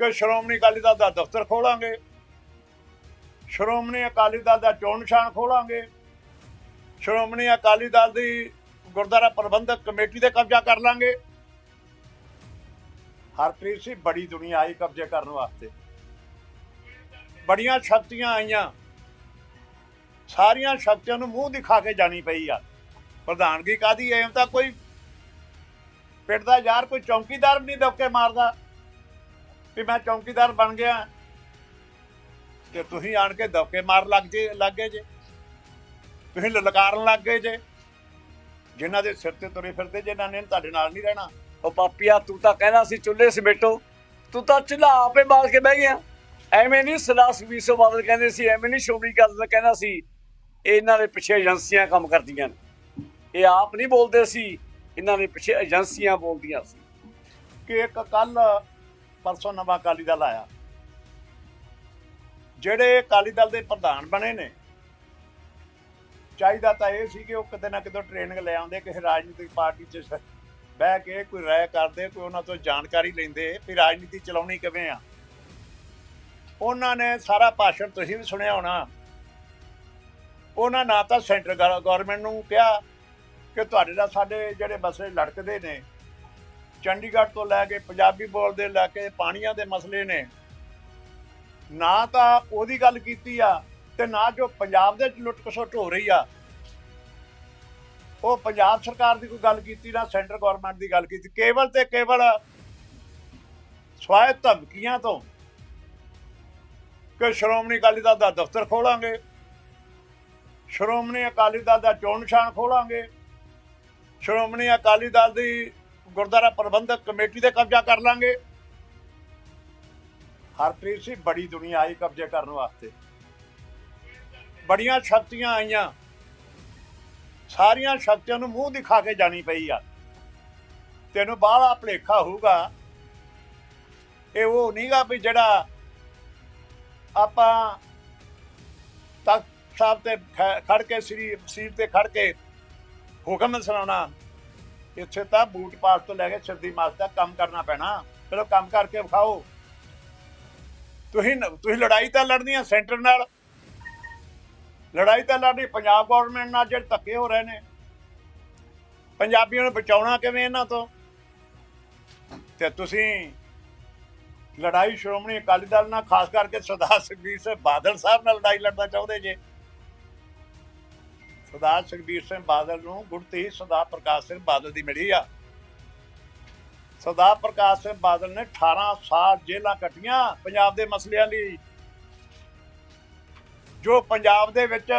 ਕਿ ਸ਼੍ਰੋਮਣੀ ਅਕਾਲੀ ਦਲ ਦਾ ਦਫ਼ਤਰ ਖੋਲਾਂਗੇ। ਸ਼੍ਰੋਮਣੀ ਅਕਾਲੀ ਦਲ ਦਾ ਚੋਣ ਨਿਸ਼ਾਨ ਖੋਲਾਂਗੇ। ਸ਼੍ਰੋਮਣੀ ਅਕਾਲੀ ਦਲ ਦੀ ਗੁਰਦੁਆਰਾ ਪ੍ਰਬੰਧਕ ਕਮੇਟੀ ਤੇ ਕਬਜ਼ਾ ਕਰ ਲਾਂਗੇ। ਹਰਪ੍ਰੀਤ ਸਿੰਘ, ਬੜੀ ਦੁਨੀਆ ਆਈ ਕਬਜ਼ੇ ਕਰਨ ਵਾਸਤੇ। ਬੜੀਆਂ ਸ਼ਕਤੀਆਂ ਆਈਆਂ। ਸਾਰੀਆਂ ਸ਼ਕਤੀਆਂ ਨੂੰ ਮੂੰਹ ਦਿਖਾ ਕੇ ਜਾਣੀ ਪਈ ਆ। ਪ੍ਰਧਾਨਗੀ ਕਾਦੀ ਐ ਤਾਂ ਕੋਈ ਪਿੰਡ ਦਾ ਯਾਰ ਕੋਈ ਚੌਕੀਦਾਰ ਵੀ ਨਹੀਂ ਦਬਕੇ ਮਾਰਦਾ। ਵੀ ਮੈਂ ਚੌਕੀਦਾਰ ਬਣ ਗਿਆ। ਤੇ ਤੁਸੀਂ ਆਣ ਕੇ ਦਬਕੇ ਮਾਰ ਲੱਗ ਜੇ, ਲੱਗੇ ਜੇ। ਤੁਸੀਂ ਲਲਕਾਰਨ ਲੱਗ ਗਏ ਜੇ। ਜਿਨ੍ਹਾਂ ਦੇ ਸਿਰ ਤੇ ਤੁਰੇ ਫਿਰਦੇ ਜਿਨ੍ਹਾਂ ਨੇ ਤੁਹਾਡੇ ਨਾਲ ਨਹੀਂ ਰਹਿਣਾ। ਉਹ ਪਾਪੀਆ, ਤੂੰ ਤਾਂ ਕਹਿੰਦਾ ਸੀ, ਚੁੱਲ੍ਹੇ ਸਮੇਟੋ। ਤੂੰ ਤਾਂ ਚੁੱਲ੍ਹਾ ਆਪੇ ਬਾਲ ਕੇ ਬਹਿ ਗਿਆ। ਐਵੇਂ ਨਹੀਂ ਸਲਾਸ ਵੀਸੋ ਬਾਦਲ ਕਹਿੰਦੇ ਸੀ, ਐਵੇਂ ਨਹੀਂ ਸ਼ੋਭੀ ਗੱਲ ਕਹਿੰਦਾ ਸੀ ਇਹਨਾਂ ਦੇ ਪਿੱਛੇ ਏਜੰਸੀਆਂ ਕੰਮ ਕਰਦੀਆਂ ਨੇ। ਇਹ ਆਪ ਨਹੀਂ ਬੋਲਦੇ ਸੀ, ਇਹਨਾਂ ਦੇ ਪਿੱਛੇ ਏਜੰਸੀਆਂ ਬੋਲਦੀਆਂ ਸੀ। ਕਿ ਇੱਕ ਕੱਲ ਪਰਸੋਂ ਨਵਾਂ ਅਕਾਲੀ ਦਲ ਆਇਆ। ਜਿਹੜੇ ਅਕਾਲੀ ਦਲ ਦੇ ਪ੍ਰਧਾਨ ਬਣੇ ਨੇ, ਚਾਹੀਦਾ ਤਾਂ ਇਹ ਸੀ ਕਿ ਉਹ ਕਿਤੇ ਨਾ ਕਿਤੇ ਟ੍ਰੇਨਿੰਗ ਲੈ ਆਉਂਦੇ, ਕਿਸੇ ਰਾਜਨੀਤਿਕ ਪਾਰਟੀ 'ਚ ਬਹਿ ਕੇ ਕੋਈ ਰਾਏ ਕਰਦੇ, ਕੋਈ ਉਹਨਾਂ ਤੋਂ ਜਾਣਕਾਰੀ ਲੈਂਦੇ ਵੀ ਰਾਜਨੀਤੀ ਚਲਾਉਣੀ ਕਿਵੇਂ ਆ। ਉਹਨਾਂ ਨੇ ਸਾਰਾ ਭਾਸ਼ਣ ਤੁਸੀਂ ਵੀ ਸੁਣਿਆ ਹੋਣਾ। ਉਹਨਾਂ ਨਾ ਤਾਂ ਸੈਂਟਰ ਗਵਰਨਮੈਂਟ ਨੂੰ ਕਿਹਾ ਕਿ ਤੁਹਾਡੇ ਨਾਲ ਸਾਡੇ ਜਿਹੜੇ ਮਸਲੇ ਲੜਕਦੇ ਨੇ ਚੰਡੀਗੜ੍ਹ ਤੋਂ ਲੈ ਕੇ ਪੰਜਾਬੀ ਬੋਲਦੇ ਲੈ ਕੇ ਪਾਣੀਆਂ ਦੇ ਮਸਲੇ ਨੇ, ਨਾ ਤਾਂ ਉਹਦੀ ਗੱਲ ਕੀਤੀ ਆ ਤੇ ਨਾ ਜੋ ਪੰਜਾਬ ਦੇ ਵਿੱਚ ਲੁੱਟ ਖਸੁੱਟ ਹੋ ਰਹੀ ਆ, ਉਹ ਪੰਜਾਬ ਸਰਕਾਰ ਦੀ ਕੋਈ ਗੱਲ ਕੀਤੀ ਨਾ ਸੈਂਟਰ ਗਵਰਨਮੈਂਟ ਦੀ ਗੱਲ ਕੀਤੀ, ਕੇਵਲ ਤੇ ਕੇਵਲ ਸਵਾਇ ਧਮਕੀਆਂ ਤੋਂ ਕਿ ਸ਼੍ਰੋਮਣੀ ਅਕਾਲੀ ਦਲ ਦਾ ਦਫ਼ਤਰ ਖੋਲਾਂਗੇ, ਸ਼੍ਰੋਮਣੀ ਅਕਾਲੀ ਦਲ ਦਾ ਚੋਣ ਨਿਸ਼ਾਨ ਖੋਲਾਂਗੇ, ਸ਼੍ਰੋਮਣੀ ਅਕਾਲੀ ਦਲ ਦੀ ਗੁਰਦੁਆਰਾ ਪ੍ਰਬੰਧਕ ਕਮੇਟੀ ਤੇ ਕਬਜ਼ਾ ਕਰ ਲਾਂਗੇ। ਹਰਪ੍ਰੀਤ ਸੀ ਬੜੀ ਦੁਨੀਆ ਆਈ ਕਬਜ਼ੇ ਕਰਨ ਵਾਸਤੇ। ਬੜੀਆਂ ਸ਼ਕਤੀਆਂ ਆਈਆਂ। ਸਾਰੀਆਂ ਸ਼ਕਤੀਆਂ ਨੂੰ ਮੂੰਹ ਦਿਖਾ ਕੇ ਜਾਣੀ ਪਈ ਆ। ਤੈਨੂੰ ਬਾਹਲਾ ਭਲੇਖਾ ਹੋਊਗਾ। ਇਹ ਉਹ ਨਹੀਂਗਾ ਵੀ ਜਿਹੜਾ ਆਪਾਂ ਤਖਤ ਸਾਹਿਬ ਤੇ ਖੜ ਕੇ ਸ੍ਰੀ ਸੀਟ ਤੇ ਖੜ ਕੇ ਹੁਕਮ ਸੁਣਾਉਣਾ। ਇੱਥੇ ਤਾਂ ਬੂਟ ਪਾਸ ਤੋਂ ਲੈ ਕੇ ਸਰਦੀ ਮਾਸ ਤੱਕ ਕੰਮ ਕਰਨਾ ਪੈਣਾ। ਚਲੋ ਕੰਮ ਕਰਕੇ ਵਿਖਾਓ। ਤੁਸੀਂ ਤੁਸੀਂ ਲੜਾਈ ਤਾਂ ਲੜਨੀ ਹੈ ਸੈਂਟਰ ਨਾਲ। ਲੜਾਈ ਤਾਂ ਲੜਨੀ, ਪੰਜਾਬ ਗਵਰਨਮੈਂਟ ਨਾਲ ਜਿਹੜੇ ਧੱਕੇ ਹੋ ਰਹੇ ਨੇ। ਪੰਜਾਬੀਆਂ ਨੂੰ ਬਚਾਉਣਾ ਕਿਵੇਂ ਇਹਨਾਂ ਤੋਂ? ਤੇ ਤੁਸੀਂ ਲੜਾਈ ਸ਼੍ਰੋਮਣੀ ਅਕਾਲੀ ਦਲ ਨਾਲ ਖਾਸ ਕਰਕੇ ਸਰਦਾਰ ਸੁਖਬੀਰ ਸਿੰਘ ਬਾਦਲ ਸਾਹਿਬ ਨਾਲ ਲੜਾਈ ਲੜਨਾ ਚਾਹੁੰਦੇ ਜੇ। ਸਰਦਾਰ ਸੁਖਬੀਰ ਸਿੰਘ ਬਾਦਲ ਨੂੰ ਗੁਰਤੀ ਸਰਦਾਰ ਪ੍ਰਕਾਸ਼ ਸਿੰਘ ਬਾਦਲ ਦੀ ਮਿਲੀ ਆ। ਸਰਦਾਰ ਪ੍ਰਕਾਸ਼ ਸਿੰਘ ਬਾਦਲ ਨੇ 18 ਸਾਲ ਜੇਲਾਂ ਕੱਟੀਆਂ ਪੰਜਾਬ ਦੇ ਮਸਲਿਆਂ ਲਈ, ਜੋ ਪੰਜਾਬ ਦੇ ਵਿੱਚ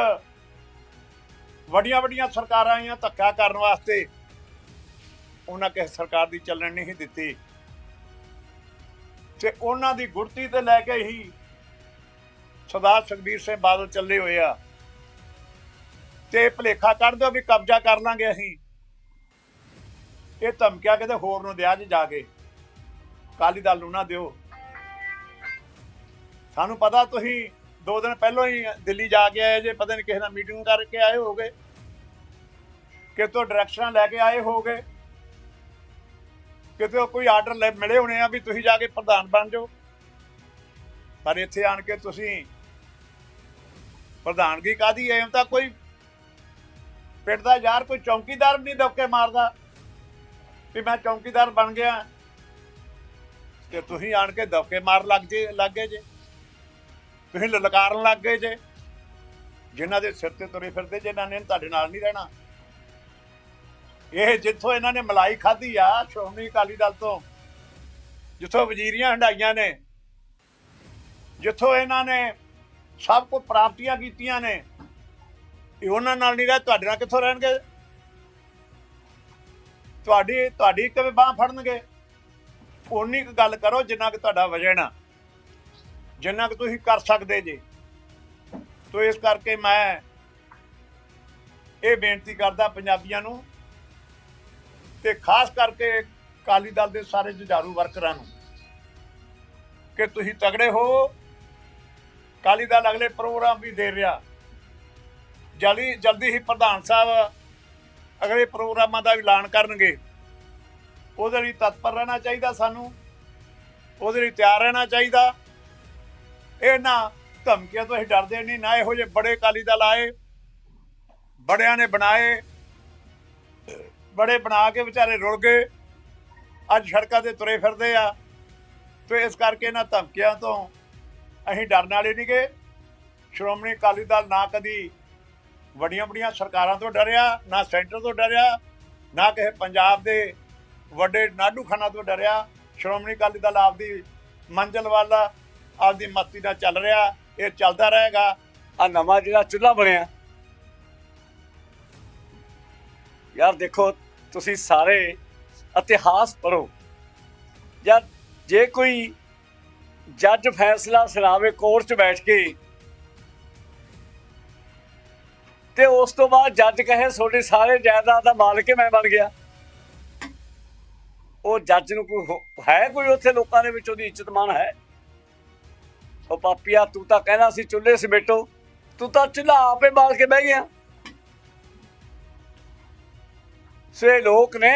ਵੱਡੀਆਂ ਵੱਡੀਆਂ ਸਰਕਾਰਾਂ ਆਈਆਂ ਧੱਕਾ ਕਰਨ ਵਾਸਤੇ, ਉਹਨਾਂ ਕਿਸੇ ਸਰਕਾਰ ਦੀ ਚੱਲਣ ਨਹੀਂ ਦਿੱਤੀ। ਤੇ ਉਹਨਾਂ ਦੀ ਗੁਰਤੀ ਤੇ ਲੈ ਕੇ ਹੀ ਸਰਦਾਰ ਸੁਖਬੀਰ ਸਿੰਘ ਬਾਦਲ ਚੱਲੇ ਹੋਏ ਆ। ਤੇ ਭਲੇਖਾ ਕੱਢ ਦਿਓ ਵੀ ਕਬਜ਼ਾ ਕਰ ਲਾਂਗੇ ਅਸੀਂ। ਇਹ ਧਮਕਿਆ ਕਿਤੇ ਹੋਰ ਨੂੰ ਦਿਆ ਜੇ ਜਾ ਕੇ। ਕਾਲੀ ਦਲ ਨੂੰ ਨਾ ਦਿਓ। ਸਾਨੂੰ ਪਤਾ ਤੁਸੀਂ ਦੋ ਦਿਨ ਪਹਿਲਾਂ ਹੀ ਦਿੱਲੀ ਜਾ ਕੇ ਆਏ ਜੇ, ਪਤਾ ਨਹੀਂ ਕਿਸੇ ਨਾਲ ਮੀਟਿੰਗ ਕਰਕੇ ਆਏ ਹੋਗੇ ਕਿਤੋਂ ਡਾਇਰੈਕਸ਼ਨਾਂ ਲੈ ਕੇ ਆਏ ਹੋਗੇ ਕਿਤੇ ਕੋਈ ਆਰਡਰ ਲੈ ਮਿਲੇ ਹੋਣੇ ਆ ਵੀ ਤੁਸੀਂ ਜਾ ਕੇ ਪ੍ਰਧਾਨ ਬਣ ਜਾਓ। ਪਰ ਇੱਥੇ ਆਣ ਕੇ ਤੁਸੀਂ ਪ੍ਰਧਾਨਗੀ ਕਾਦੀ ਐ ਤਾਂ ਕੋਈ ਪਿੰਡ ਦਾ ਯਾਰ ਕੋਈ ਚੌਕੀਦਾਰ ਨਹੀਂ ਦਬਕੇ ਮਾਰਦਾ। ਵੀ ਮੈਂ ਚੌਕੀਦਾਰ ਬਣ ਗਿਆ। ਤੇ ਤੁਸੀਂ ਆਣ ਕੇ ਦਬਕੇ ਮਾਰ ਲੱਗ ਜੇ, ਲੱਗੇ ਜੇ। ਤੁਸੀਂ ਲਲਕਾਰਨ ਲੱਗ ਗਏ ਜੇ। ਜਿਨ੍ਹਾਂ ਦੇ ਸਿਰ ਤੇ ਤੁਰੇ ਫਿਰਦੇ ਜਿਨ੍ਹਾਂ ਨੇ ਤੁਹਾਡੇ ਨਾਲ ਨਹੀਂ ਰਹਿਣਾ। ਇਹ ਜਿੱਥੋਂ ਇਹਨਾਂ ਨੇ ਮਲਾਈ ਖਾਧੀ ਆ, ਸ਼੍ਰੋਮਣੀ ਅਕਾਲੀ ਦਲ ਤੋਂ, ਜਿੱਥੋਂ ਵਜ਼ੀਰੀਆਂ ਹੰਡਾਈਆਂ ਨੇ, ਜਿੱਥੋਂ ਇਹਨਾਂ ਨੇ ਸਭ ਕੁਝ ਪ੍ਰਾਪਤੀਆਂ ਕੀਤੀਆਂ ਨੇ ਇਹ ਉਹਨਾਂ ਨਾਲ ਨਹੀਂ ਰਹਿ, ਤੁਹਾਡੇ ਨਾਲ ਕਿੱਥੋਂ ਰਹਿਣਗੇ? ਤੁਹਾਡੀ ਤੁਹਾਡੀ ਕਿਵੇਂ ਬਾਹ ਫੜਨਗੇ। ਉਨੀ ਕੁ ਗੱਲ ਕਰੋ ਜਿੰਨਾ ਕਿ ਤੁਹਾਡਾ ਵਜਨ ਆ। ਜਿੰਨਾ ਕਿ ਤੁਸੀਂ ਕਰ ਸਕਦੇ ਜੇ। ਤੋ ਇਸ ਕਰਕੇ ਮੈਂ ਇਹ ਬੇਨਤੀ ਕਰਦਾ ਪੰਜਾਬੀਆਂ ਨੂੰ ਤੇ ਖਾਸ ਕਰਕੇ ਕਾਲੀ ਦਲ ਦੇ ਸਾਰੇ ਜੁਝਾਰੂ ਵਰਕਰਾਂ ਨੂੰ ਕਿ ਤੁਸੀਂ ਤਗੜੇ ਹੋ। ਕਾਲੀ ਦਲ ਅਗਲੇ ਪ੍ਰੋਗਰਾਮ ਵੀ ਦੇ ਰਿਹਾ। ਜਲਦੀ ਜਲਦੀ ਹੀ ਪ੍ਰਧਾਨ ਸਾਹਿਬ ਅਗਲੇ ਪ੍ਰੋਗਰਾਮਾਂ ਦਾ ਐਲਾਨ ਕਰਨਗੇ। ਉਹਦੇ ਲਈ ਤਤਪਰ ਰਹਿਣਾ ਚਾਹੀਦਾ ਸਾਨੂੰ। ਉਹਦੇ ਲਈ ਤਿਆਰ ਰਹਿਣਾ ਚਾਹੀਦਾ। ਇਹਨਾਂ ਧਮਕੀਆਂ ਤੋਂ ਅਸੀਂ ਡਰਦੇ ਨਹੀਂ, ਨਾ ਇਹੋ ਜਿਹੇ ਬੜੇ ਅਕਾਲੀ ਦਲ ਆਏ। ਬੜਿਆਂ ਨੇ ਬਣਾਏ। ਬੜੇ ਬਣਾ ਕੇ ਵਿਚਾਰੇ ਰੁਲ ਗਏ। ਅੱਜ ਸੜਕਾਂ ਤੇ ਤੁਰੇ ਫਿਰਦੇ ਆ। ਤੇ ਇਸ ਕਰਕੇ ਇਹਨਾਂ ਧਮਕੀਆਂ ਤੋਂ ਅਸੀਂ ਡਰਨ ਵਾਲੇ ਨਹੀਂ ਗਏ ਸ਼੍ਰੋਮਣੀ ਅਕਾਲੀ ਦਲ ਨਾ ਕਦੀ ਵੱਡੀਆਂ ਵੱਡੀਆਂ ਸਰਕਾਰਾਂ ਤੋਂ ਡਰਿਆ, ਨਾ ਸੈਂਟਰ ਤੋਂ ਡਰਿਆ, ਨਾ ਕਿਸੇ ਪੰਜਾਬ ਦੇ ਵੱਡੇ ਨਾਡੂਖਾਨਾ ਤੋਂ ਡਰਿਆ। ਸ਼੍ਰੋਮਣੀ ਅਕਾਲੀ ਦਲ ਆਪਦੀ ਮੰਜ਼ਲ ਵੱਲ, ਆਪਦੀ ਮਸਤੀ ਨਾਲ ਚੱਲ ਰਿਹਾ, ਇਹ ਚੱਲਦਾ ਰਹੇਗਾ। ਆ ਨਵਾਂ ਜਿਹੜਾ ਚੁੱਲ੍ਹਾ ਬਣਿਆ। ਯਾਰ ਦੇਖੋ, ਤੁਸੀਂ ਸਾਰੇ ਇਤਿਹਾਸ ਪੜੋ ਯਾਰ ਜੇ ਕੋਈ ਜੱਜ ਫੈਸਲਾ ਸੁਣਾਵੇ ਕੋਰਟ 'ਚ ਬੈਠ ਕੇ ਤੇ ਉਸ ਤੋਂ ਬਾਅਦ ਜੱਜ ਕਹੇ, ਤੁਹਾਡੇ ਸਾਰੇ ਜਾਇਦਾਦ ਦਾ ਮਾਲਕ ਹੀ ਮੈਂ ਬਣ ਗਿਆ। ਉਹ ਜੱਜ ਨੂੰ ਕੋਈ ਹੈ ਕੋਈ ਉੱਥੇ ਲੋਕਾਂ ਦੇ ਵਿੱਚ ਉਹਦੀ ਇੱਜ਼ਤ ਮਾਨ ਹੈ? ਉਹ ਪਾਪੀਆ ਤੂੰ ਤਾਂ ਕਹਿੰਦਾ ਸੀ ਚੁੱਲ੍ਹੇ ਸਮੇਟੋ। ਤੂੰ ਤਾਂ ਚੁੱਲ੍ਹਾ ਆਪੇ ਬਾਲ ਕੇ ਬਹਿ ਗਿਆ। ਸੇ ਲੋਕ ਨੇ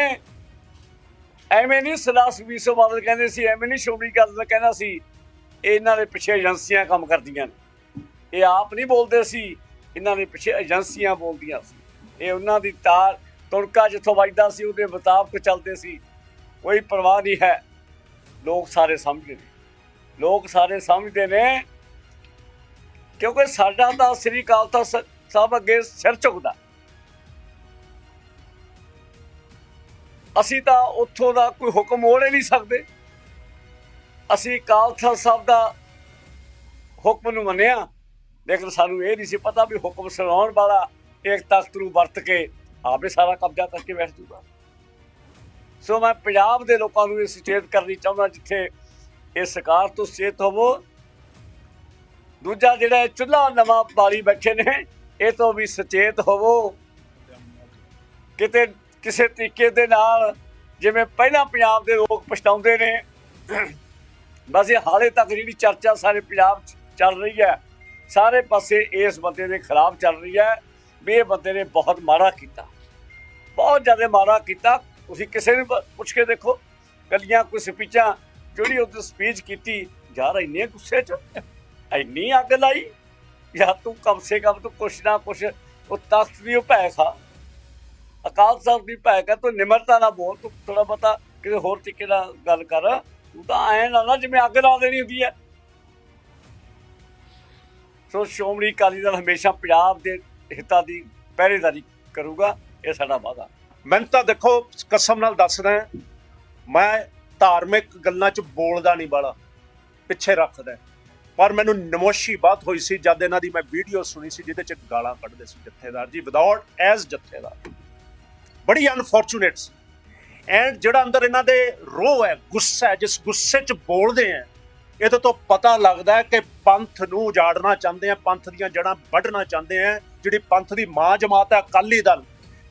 ਐਵੇਂ ਨਹੀਂ ਸਲਾਸ ਵੀਸੋ ਬਾਦਲ ਕਹਿੰਦੇ ਸੀ, ਐਵੇਂ ਨਹੀਂ ਸ਼ੋਮੀ ਗੱਲ ਕਹਿੰਦਾ ਸੀ, ਇਹਨਾਂ ਦੇ ਪਿੱਛੇ ਏਜੰਸੀਆਂ ਕੰਮ ਕਰਦੀਆਂ ਨੇ। ਇਹ ਆਪ ਨਹੀਂ ਬੋਲਦੇ ਸੀ ਇਹਨਾਂ ਦੇ ਪਿੱਛੇ ਏਜੰਸੀਆਂ ਬੋਲਦੀਆਂ ਸੀ। ਇਹ ਉਹਨਾਂ ਦੀ ਤਾਰ ਤੁਣਕਾ ਜਿੱਥੋਂ ਵੱਜਦਾ ਸੀ, ਉਹਦੇ ਮੁਤਾਬਕ ਚੱਲਦੇ ਸੀ। ਕੋਈ ਪਰਵਾਹ ਨਹੀਂ ਹੈ। ਲੋਕ ਸਾਰੇ ਸਮਝਦੇ ਨੇ। ਲੋਕ ਸਾਰੇ ਸਮਝਦੇ ਨੇ ਕਿਉਂਕਿ ਸਾਡਾ ਤਾਂ ਸ੍ਰੀ ਅਕਾਲ ਤਖਤ ਸ- ਸਾਹਿਬ ਅੱਗੇ ਸਿਰ ਝੁਕਦਾ। ਅਸੀਂ ਤਾਂ ਉੱਥੋਂ ਦਾ ਕੋਈ ਹੁਕਮ ਮੋੜ ਹੀ ਨਹੀਂ ਸਕਦੇ। ਅਸੀਂ ਕਾਲਥਾ ਸਾਹਿਬ ਦਾ ਹੁਕਮ ਨੂੰ ਮੰਨਿਆ। ਲੇਕਿਨ ਸਾਨੂੰ ਇਹ ਨਹੀਂ ਸੀ ਪਤਾ ਵੀ ਹੁਕਮ ਸੁਣਾਉਣ ਵਾਲਾ ਇੱਕ ਤਖਤ ਨੂੰ ਵਰਤ ਕੇ ਆਪੇ ਸਾਰਾ ਕਬਜ਼ਾ ਕਰਕੇ ਬੈਠ ਜੂਗਾ। ਸੋ ਮੈਂ ਪੰਜਾਬ ਦੇ ਲੋਕਾਂ ਨੂੰ ਇਹ ਸੁਚੇਤ ਕਰਨੀ ਚਾਹੁੰਦਾ ਜਿੱਥੇ ਇਹ ਸਰਕਾਰ ਤੋਂ ਸੁਚੇਤ ਹੋਵੋ। ਦੂਜਾ ਜਿਹੜਾ ਚੁੱਲ੍ਹਾ ਨਵਾਂ ਬਾਲੀ ਬੈਠੇ ਨੇ, ਇਹ ਤੋਂ ਵੀ ਸੁਚੇਤ ਹੋਵੋ। ਕਿਤੇ ਕਿਸੇ ਤਰੀਕੇ ਦੇ ਨਾਲ ਜਿਵੇਂ ਪਹਿਲਾਂ ਪੰਜਾਬ ਦੇ ਲੋਕ ਪਛਤਾਉਂਦੇ ਨੇ, ਬਸ ਇਹ ਹਾਲੇ ਤੱਕ ਜਿਹੜੀ ਚਰਚਾ ਸਾਰੇ ਪੰਜਾਬ 'ਚ ਚੱਲ ਰਹੀ ਹੈ ਸਾਰੇ ਪਾਸੇ ਇਸ ਬੰਦੇ ਦੇ ਖਿਲਾਫ ਚੱਲ ਰਹੀ ਹੈ। ਵੀ ਇਹ ਬੰਦੇ ਨੇ ਬਹੁਤ ਮਾੜਾ ਕੀਤਾ। ਬਹੁਤ ਜ਼ਿਆਦਾ ਮਾੜਾ ਕੀਤਾ। ਤੁਸੀਂ ਕਿਸੇ ਨੂੰ ਪੁੱਛ ਕੇ ਦੇਖੋ। ਕੱਲੀਆਂ ਕੋਈ ਸਪੀਚਾਂ ਜਿਹੜੀ ਉਹਦੀ ਸਪੀਚ ਕੀਤੀ ਯਾਰ ਇੰਨੇ ਗੁੱਸੇ 'ਚ। ਇੰਨੀ ਅੱਗ ਲਾਈ। ਯਾਰ ਤੂੰ ਕਮ ਸੇ ਕਮ ਤੂੰ ਕੁਛ ਨਾ ਕੁਛ ਉਹ ਤਖਤ ਦੀ ਉਹ ਭੈ ਖਾ। ਅਕਾਲ ਸਾਹਿਬ ਦੀ ਭੈ ਕਰ ਤੂੰ ਨਿਮਰਤਾ ਨਾਲ ਬੋਲ। ਤੂੰ ਥੋੜਾ ਬਤਾ ਕਿਸੇ ਹੋਰ ਤਰੀਕੇ ਨਾਲ ਗੱਲ ਕਰ। ਤੂੰ ਤਾਂ ਐਂ ਨਾ ਜਿਵੇਂ ਅੱਗ ਲਾ ਦੇਣੀ ਹੁੰਦੀ ਹੈ। ਸੋ ਸ਼੍ਰੋਮਣੀ ਅਕਾਲੀ ਦਲ ਹਮੇਸ਼ਾ ਪੰਜਾਬ ਦੇ ਹਿੱਤਾਂ ਦੀ ਪਹਿਰੇਦਾਰੀ ਕਰੂਗਾ, ਇਹ ਸਾਡਾ ਵਾਅਦਾ। ਮੈਨੂੰ ਤਾਂ ਦੇਖੋ, ਕਸਮ ਨਾਲ ਦੱਸਦਾ ਮੈਂ ਧਾਰਮਿਕ ਗੱਲਾਂ 'ਚ ਬੋਲਦਾ ਨਹੀਂ ਬਾਲਾ, ਪਿੱਛੇ ਰੱਖਦਾ ਪਰ ਮੈਨੂੰ ਨਮੋਸ਼ੀ ਬਾਤ ਹੋਈ ਸੀ ਜਦ ਇਹਨਾਂ ਦੀ ਮੈਂ ਵੀਡੀਓ ਸੁਣੀ ਸੀ, ਜਿਹਦੇ 'ਚ ਗਾਲਾਂ ਕੱਢਦੇ ਸੀ ਜਥੇਦਾਰ ਜੀ, ਵਿਦਆਊਟ ਐਜ਼ ਜਥੇਦਾਰ। ਬੜੀ ਅਨਫੋਰਚੂਨੇਟ ਐਂਡ ਜਿਹੜਾ ਅੰਦਰ ਇਹਨਾਂ ਦੇ ਰੋਹ ਹੈ, ਗੁੱਸਾ ਹੈ, ਜਿਸ ਗੁੱਸੇ 'ਚ ਬੋਲਦੇ ਆ ਇਹਦੇ ਤੋਂ ਪਤਾ ਲੱਗਦਾ ਹੈ ਕਿ ਪੰਥ ਨੂੰ ਉਜਾੜਨਾ ਚਾਹੁੰਦੇ ਆ, ਪੰਥ ਦੀਆਂ ਜੜ੍ਹਾਂ ਵੱਢਣਾ ਚਾਹੁੰਦੇ ਆ, ਜਿਹੜੀ ਪੰਥ ਦੀ ਮਾਂ ਜਮਾਤ ਹੈ, ਅਕਾਲੀ ਦਲ।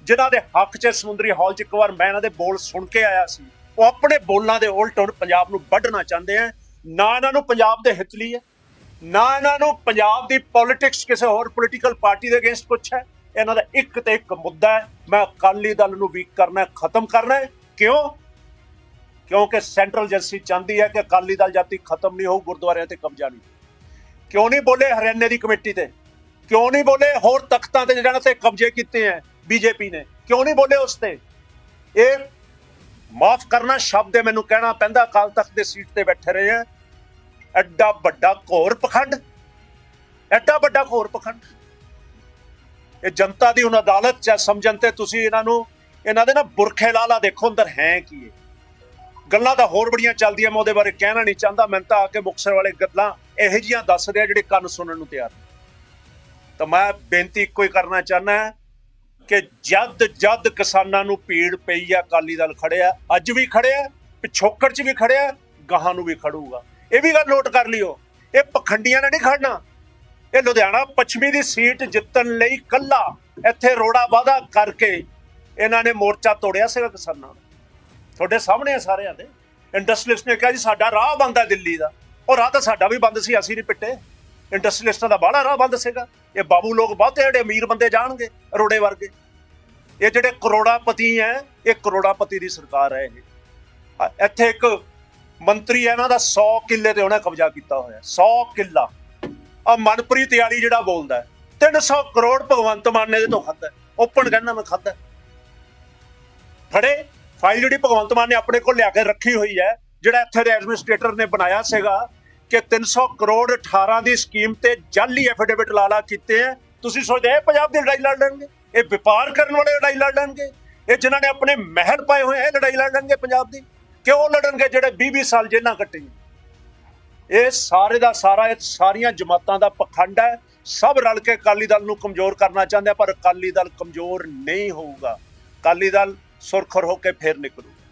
ਜਿਨ੍ਹਾਂ ਦੇ ਹੱਕ 'ਚ ਸਮੁੰਦਰੀ ਹਾਲ 'ਚ ਇੱਕ ਵਾਰ ਮੈਂ ਇਹਨਾਂ ਦੇ ਬੋਲ ਸੁਣ ਕੇ ਆਇਆ ਸੀ। ਉਹ ਆਪਣੇ ਬੋਲਾਂ ਦੇ ਉਲਟ ਹੁਣ ਪੰਜਾਬ ਨੂੰ ਵੱਢਣਾ ਚਾਹੁੰਦੇ ਆ। ਨਾ ਇਹਨਾਂ ਨੂੰ ਪੰਜਾਬ ਦੇ ਹਿੱਤ ਲਈ ਹੈ, ਨਾ ਇਹਨਾਂ ਨੂੰ ਪੰਜਾਬ ਦੀ ਪੋਲਿਟਿਕਸ ਕਿਸੇ ਹੋਰ ਪੋਲੀਟੀਕਲ ਪਾਰਟੀ ਦੇ ਅਗੇਂਸਟ ਕੁਛ ਹੈ। ਇਹਨਾਂ ਦਾ ਇੱਕ ਤੇ ਇੱਕ ਮੁੱਦਾ ਹੈ, ਮੈਂ ਅਕਾਲੀ ਦਲ ਨੂੰ ਵੀਕ ਕਰਨਾ ਖਤਮ ਕਰਨਾ ਕਿਉਂ? ਕਿਉਂਕਿ ਸੈਂਟਰਲ ਏਜੰਸੀ ਚਾਹੁੰਦੀ ਹੈ ਕਿ ਅਕਾਲੀ ਦਲ ਜਾਤੀ ਖਤਮ ਨਹੀਂ ਹੋਊ, ਗੁਰਦੁਆਰਿਆਂ ਤੇ ਕਬਜ਼ਾ ਨਹੀਂ ਕਿਉਂ ਨਹੀਂ ਬੋਲੇ ਹਰਿਆਣੇ ਦੀ ਕਮੇਟੀ ਤੇ? ਕਿਉਂ ਨਹੀਂ ਬੋਲੇ ਹੋਰ ਤਖਤਾਂ ਤੇ ਜਿਹੜਾ ਤੇ ਕਬਜ਼ੇ ਕੀਤੇ ਹੈ ਬੀਜੇਪੀ ਨੇ? ਕਿਉਂ ਨਹੀਂ ਬੋਲੇ ਉਸ ਤੇ? ਇਹ ਮਾਫ ਕਰਨਾ ਸ਼ਬਦ ਹੈ, ਮੈਨੂੰ ਕਹਿਣਾ ਪੈਂਦਾ, ਅਕਾਲ ਤਖਤ ਦੇ ਸੀਟ ਤੇ ਬੈਠੇ ਰਹੇ ਹੈ। ਐਡਾ ਵੱਡਾ ਘੋਰ ਪਖੰਡ, ਐਡਾ ਵੱਡਾ ਘੋਰ ਪਖੰਡ। ਇਹ ਜਨਤਾ ਦੀ ਹੁਣ ਅਦਾਲਤ ਚ ਸਮਝਣ ਤੇ ਤੁਸੀਂ ਇਹਨਾਂ ਨੂੰ, ਇਹਨਾਂ ਦੇ ਨਾ ਬੁਰਖੇ ਲਾਲਾ ਦੇਖੋ ਅੰਦਰ ਹੈ ਕੀ ਹੈ ਗੱਲਾਂ ਤਾਂ ਹੋਰ ਬੜੀਆਂ ਚੱਲਦੀਆਂ, ਮੈਂ ਉਹਦੇ ਬਾਰੇ ਕਹਿਣਾ ਨਹੀਂ ਚਾਹੁੰਦਾ। ਮੈਂ ਤਾਂ ਆ ਕੇ ਮੁਕਸਰ ਵਾਲੇ ਗੱਲਾਂ ਇਹੋ ਜੀਆਂ ਦੱਸ ਰਿਹਾ ਜਿਹੜੇ ਕੰਨ ਸੁਣਨ ਨੂੰ ਤਿਆਰ ਤਾਂ ਮੈਂ ਬੇਨਤੀ ਇੱਕੋ ਹੀ ਕਰਨਾ ਚਾਹੁੰਦਾ ਕਿ ਜਦ ਜਦ ਕਿਸਾਨਾਂ ਨੂੰ ਪੀੜ ਪਈ ਆ, ਅਕਾਲੀ ਦਲ ਖੜਿਆ ਅੱਜ ਵੀ ਖੜਿਆ ਪਿਛੋਕੜ 'ਚ ਵੀ ਖੜਿਆ ਗਾਹਾਂ ਨੂੰ ਵੀ ਖੜੂਗਾ। ਇਹ ਵੀ ਗੱਲ ਨੋਟ ਕਰ ਲਿਓ, ਇਹ ਪਖੰਡੀਆਂ ਨੇ ਨਹੀਂ ਖੜਨਾ ਇਹ ਲੁਧਿਆਣਾ ਪੱਛਮੀ ਦੀ ਸੀਟ ਜਿੱਤਣ ਲਈ ਕੱਲਾ ਇੱਥੇ ਰੋੜਾ ਵਾਦਾ ਕਰਕੇ ਇਹਨਾਂ ਨੇ ਮੋਰਚਾ ਤੋੜਿਆ ਸੀਗਾ ਕਿਸਾਨਾਂ ਦਾ ਤੁਹਾਡੇ ਸਾਹਮਣੇ ਆ ਸਾਰਿਆਂ ਦੇ। ਇੰਡਸਟਰੀਲਿਸਟ ਨੇ ਕਿਹਾ ਜੀ ਸਾਡਾ ਰਾਹ ਬੰਦ ਹੈ ਦਿੱਲੀ ਦਾ। ਉਹ ਰਾਹ ਤਾਂ ਸਾਡਾ ਵੀ ਬੰਦ ਸੀ ਅਸੀਂ ਨਹੀਂ ਪਿੱਟੇ। ਇੰਡਸਟਰੀਲਿਸਟਾਂ ਦਾ ਬਾਹਲਾ ਰਾਹ ਬੰਦ ਸੀਗਾ। ਇਹ ਬਾਬੂ ਲੋਕ ਬਹੁਤੇ ਜਿਹੜੇ ਅਮੀਰ ਬੰਦੇ ਜਾਣਗੇ ਰੋੜੇ ਵਰਗੇ। ਇਹ ਜਿਹੜੇ ਕਰੋੜਾਪਤੀ ਹੈ ਇਹ ਕਰੋੜਾਪਤੀ ਦੀ ਸਰਕਾਰ ਹੈ ਇਹ। ਇੱਥੇ ਇੱਕ ਮੰਤਰੀ ਹੈ ਇਹਨਾਂ ਦਾ 100 ਕਿੱਲੇ ਤੇ ਉਹਨੇ ਕਬਜ਼ਾ ਕੀਤਾ ਹੋਇਆ। 100 ਕਿੱਲਾ। ਆ ਮਨਪ੍ਰੀਤ ਵਾਲੀ ਜਿਹੜਾ ਬੋਲਦਾ ਹੈ, 300 ਕਰੋੜ ਭਗਵੰਤ ਮਾਨ ਨੇ ਇਹਦੇ ਤੋਂ ਖਾਦਾ ਓਪਨ ਕਹਿੰਦਾ ਮੈਂ ਖਾਦਾ ਫੜੇ ਫਾਈਲ ਜਿਹੜੀ ਭਗਵੰਤ ਮਾਨ ਨੇ ਆਪਣੇ ਕੋਲ ਲਿਆ ਕੇ ਰੱਖੀ ਹੋਈ ਹੈ, ਜਿਹੜਾ ਇੱਥੇ ਦੇ ਐਡਮਿਨਿਸਟ੍ਰੇਟਰ ਨੇ ਬਣਾਇਆ ਸੀਗਾ, ਕਿ 300 ਕਰੋੜ 18 ਦੀ ਸਕੀਮ ਤੇ ਜਾਲੀ ਐਫੀਡੇਵਿਟ ਲਾਲਾ ਕੀਤੇ ਆ ਤੁਸੀਂ ਸੋਚਦੇ ਇਹ ਪੰਜਾਬ ਦੀ ਲੜਾਈ ਲੜ ਲੈਣਗੇ? ਇਹ ਵਪਾਰ ਕਰਨ ਵਾਲੇ ਲੜਾਈ ਲੜ ਲੈਣਗੇ? ਇਹ ਜਿਨ੍ਹਾਂ ਨੇ ਆਪਣੇ ਮਹਿਲ ਪਾਏ ਹੋਏ, ਇਹ ਲੜਾਈ ਲੜ ਲੈਣਗੇ ਪੰਜਾਬ ਦੀ? ਕਿਉਂ ਲੜਨਗੇ ਜਿਹੜੇ 20-20 ਸਾਲ ਜੇਲ੍ਹਾਂ ਕੱਟੀਆਂ? ਇਹ ਸਾਰੇ ਦਾ ਸਾਰਾ, ਇਹ ਸਾਰੀਆਂ ਜਮਾਤਾਂ ਦਾ ਪਖੰਡ ਹੈ। ਸਭ ਰਲ ਕੇ ਅਕਾਲੀ ਦਲ ਨੂੰ ਕਮਜ਼ੋਰ ਕਰਨਾ ਚਾਹੁੰਦੇ ਆ, ਪਰ ਅਕਾਲੀ ਦਲ ਕਮਜ਼ੋਰ ਨਹੀਂ ਹੋਊਗਾ। ਅਕਾਲੀ ਦਲ ਸੁਰਖਰ ਹੋ ਕੇ ਫੇਰ ਨਿਕਲੂ।